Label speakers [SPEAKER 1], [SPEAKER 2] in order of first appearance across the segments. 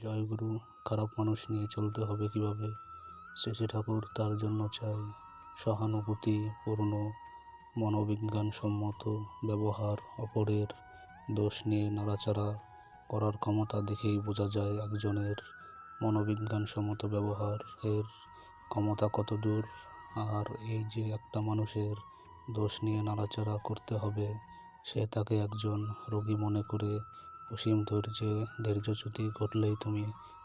[SPEAKER 1] জয়গুরু খারাপ মানুষ নিয়ে চলতে হবে কীভাবে? শ্রী ঠাকুর তার জন্য চাই সহানুভূতি সহানুভূতিপূর্ণ মনোবিজ্ঞানসম্মত ব্যবহার, অপরের দোষ নিয়ে নাড়াচাড়া করার ক্ষমতা দেখেই বোঝা যায় একজনের মনোবিজ্ঞানসম্মত ব্যবহারের ক্ষমতা কত দূর আর এই যে একটা মানুষের দোষ নিয়ে নাড়াচাড়া করতে হবে, সে তাকে একজন রোগী মনে করে অসীম ধৈর্যে ধৈর্যচ্যুতি ঘটলেই তুমি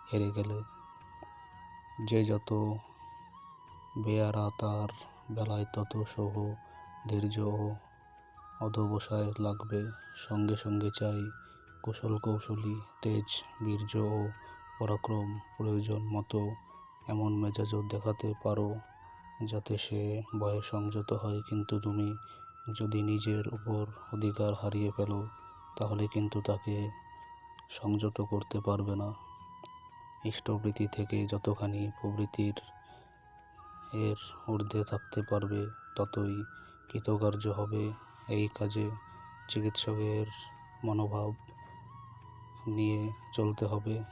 [SPEAKER 1] হেরে গেলে, যে যত বেয়ারা তার বেলায় তত সহ ধৈর্য ও অধ্যবসায় লাগবে। সঙ্গে সঙ্গে চাই কুশল কৌশলী, তেজ, বীর্য ও পরাক্রম প্রয়োজন মতো এমন মেজাজও দেখাতে পারো যাতে সে ভয়ে সংযত হয়। কিন্তু তুমি যদি নিজের উপর অধিকার হারিয়ে ফেলো তাহলে কিন্তু তাকে সংযত করতে পারবে না। ইষ্টবৃত্তি থেকে যতখানি প্রবৃত্তির এর ঊর্ধ্বে থাকতে পারবে, ততই কৃতকার্য হবে এই কাজে। চিকিৎসকের মনোভাব নিয়ে চলতে হবে।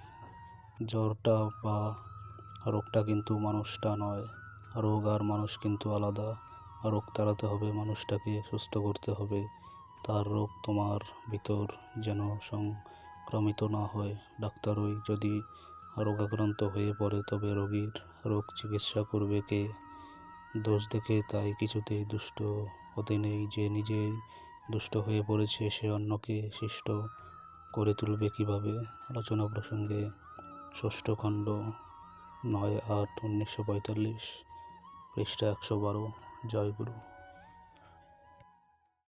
[SPEAKER 1] জ্বরটা বা রোগটা কিন্তু মানুষটা নয়, রোগ আর মানুষ কিন্তু আলাদা। রোগ তাড়াতে হবে, মানুষটাকে সুস্থ করতে হবে। তার রোগ তোমার ভিতর যেন সংক্রমিত না হয়। ডাক্তারই যদি রোগাক্রান্ত হয়ে পড়ে, তবে রোগীর রোগ চিকিৎসা করবে কে? দোষ দেখে তাই কিছুতেই দুষ্ট হতে নেই। যে নিজেই দুষ্ট হয়ে পড়েছে, সে অন্যকে শিষ্ট করে তুলবে কীভাবে? আলোচনা প্রসঙ্গে ষষ্ঠ খণ্ড, নয় আট, উনিশশো পঁয়তাল্লিশ, পৃষ্ঠা একশো বারো, জয়গুরু।